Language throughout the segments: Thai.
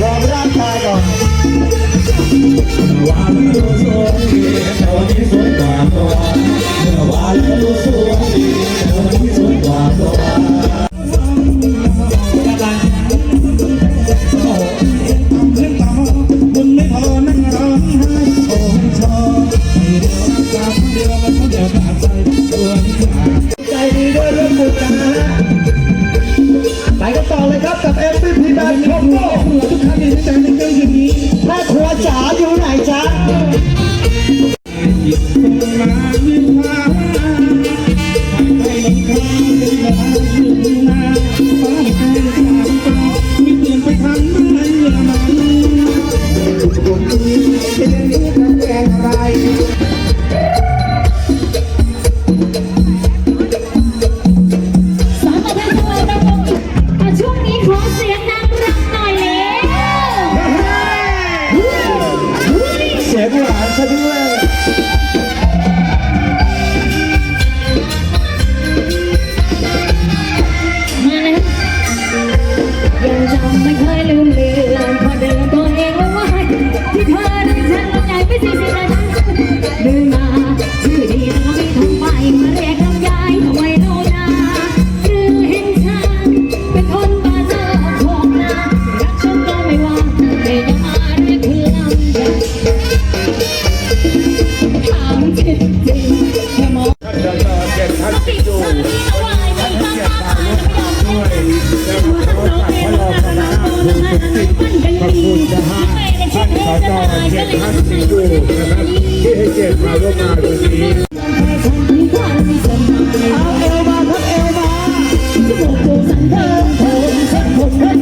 วอร์มร่างกายก่อนวานดูสวยดีแต่วันนี้สวยกว่าตัวเมื่อวานดูสวยดีแต่วันนี้สวยกว่าตัว me. สจเขตพัฒน์สีดูนะครับที่ให้เกียรติมาร่วมงานวันนี้เอาเอวมาครับเอวมาจมูกโด่งสันเทิงโผล่เส้นั้น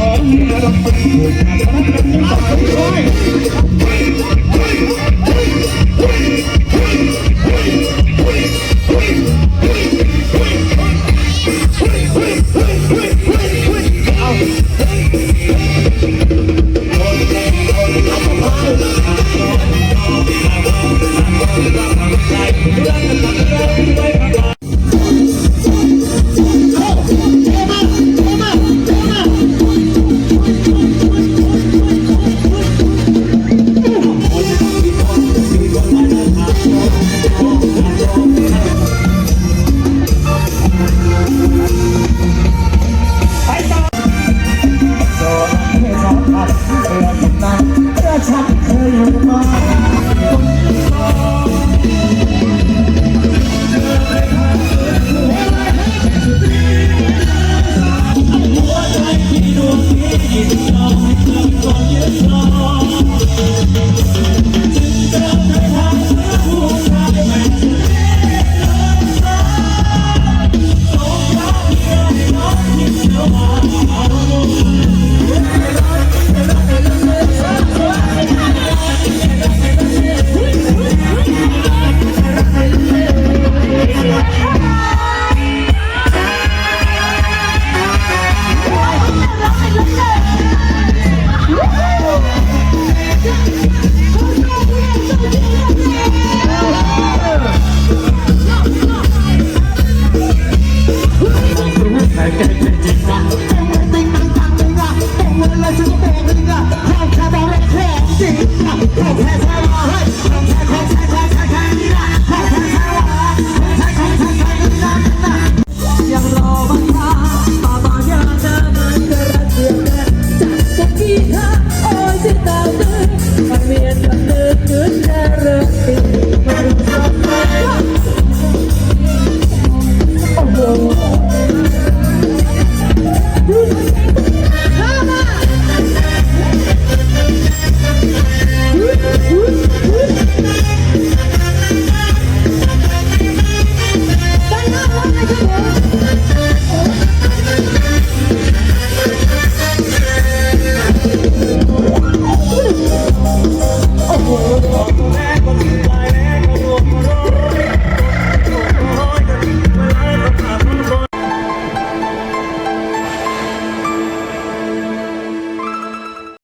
I'm